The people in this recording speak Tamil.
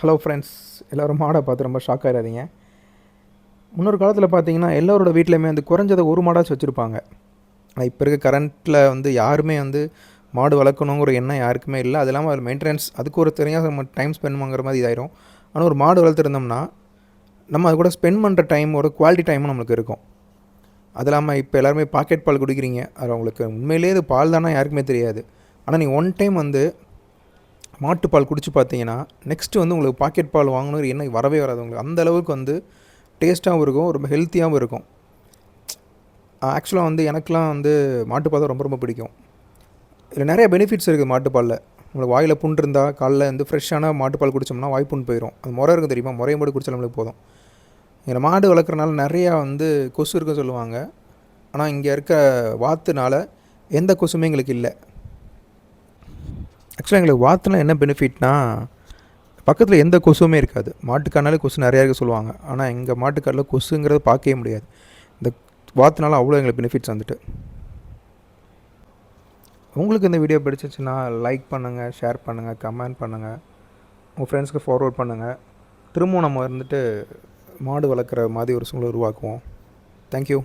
ஹலோ ஃப்ரெண்ட்ஸ் எல்லோரும் மாடை பார்த்து ரொம்ப ஷாக் ஆகிடாதீங்க முன்னொரு காலத்தில் பார்த்தீங்கன்னா எல்லோரோட வீட்லையுமே வந்து குறைஞ்சதை ஒரு மாடாச்சும் வச்சுருப்பாங்க. ஆனால் இப்போ இருக்க கரண்ட்டில் வந்து யாருமே வந்து மாடு வளர்க்கணுங்கிற எண்ணம் யாருக்குமே இல்லை. அது இல்லாமல் அதில் மெயின்டெனன்ஸ் அதுக்கு ஒரு தனியாக நம்ம டைம் ஸ்பெண்ட் பண்ணுங்கிற மாதிரி இதாயிரும். ஆனால் ஒரு மாடு வளர்த்துருந்தோம்னா நம்ம அது கூட ஸ்பெண்ட் பண்ணுற டைமோட குவாலிட்டி டைமும் நம்மளுக்கு இருக்கும். அது இல்லாமல் இப்போ எல்லாருமே பாக்கெட் பால் குடிக்கிறீங்க. அது அவங்களுக்கு உண்மையிலேயே இது பால் தானே யாருக்குமே தெரியாது. ஆனால் நீங்கள் ஒன் டைம் வந்து மாட்டுப்பால் குடித்து பார்த்தீங்கன்னா நெக்ஸ்ட்டு வந்து உங்களுக்கு பாக்கெட் பால் வாங்கணுங்கிற எண்ணம் வரவே வராது உங்களுக்கு. அந்த அளவுக்கு வந்து டேஸ்ட்டாகவும் இருக்கும் ரொம்ப ஹெல்த்தியாகவும் இருக்கும். ஆக்சுவலாக வந்து எனக்குலாம் வந்து மாட்டுப்பால் தான் ரொம்ப ரொம்ப பிடிக்கும். இதில் நிறைய பெனிஃபிட்ஸ் இருக்குது மாட்டுப்பாலில். உங்களுக்கு வாயில் புண் இருந்தால் காலைல வந்து ஃப்ரெஷ்ஷான மாட்டுப்பால் குடித்தோம்னா வாய் புண் போயிடும் அது முறை இருக்கும் தெரியுமா? முறையை மட்டும் குடிச்சாலும் நம்மளுக்கு போதும். இதில் மாடு வளர்க்குறனால நிறையா வந்து கொசு இருக்குன்னு சொல்லுவாங்க. ஆனால் இங்கே இருக்க வாத்துனால எந்த கொசுமே எங்களுக்கு இல்லை. ஆக்சுவலாக எங்களுக்கு வாத்துனா என்ன பெனிஃபிட்னா பக்கத்தில் எந்த கொசுவுமே இருக்காது. மாட்டுக்கானாலே கொசு நிறையா இருக்க சொல்லுவாங்க. ஆனால் எங்கள் மாட்டுக்காரில் கொசுங்கிறத பார்க்கவே முடியாது. இந்த வாத்தினால அவ்வளோ எங்களுக்கு பெனிஃபிட்ஸ் வந்துட்டு. உங்களுக்கு இந்த வீடியோ பிடிச்சிச்சுன்னா லைக் பண்ணுங்கள் ஷேர் பண்ணுங்கள் கமெண்ட் பண்ணுங்கள் உங்கள் ஃப்ரெண்ட்ஸ்க்கு ஃபார்வர்ட் பண்ணுங்கள் திரும்பவும் நம்ம வந்துட்டு மாடு வளர்க்குற மாதிரி ஒரு சூழ்நிலை உருவாக்குவோம். தேங்க்யூ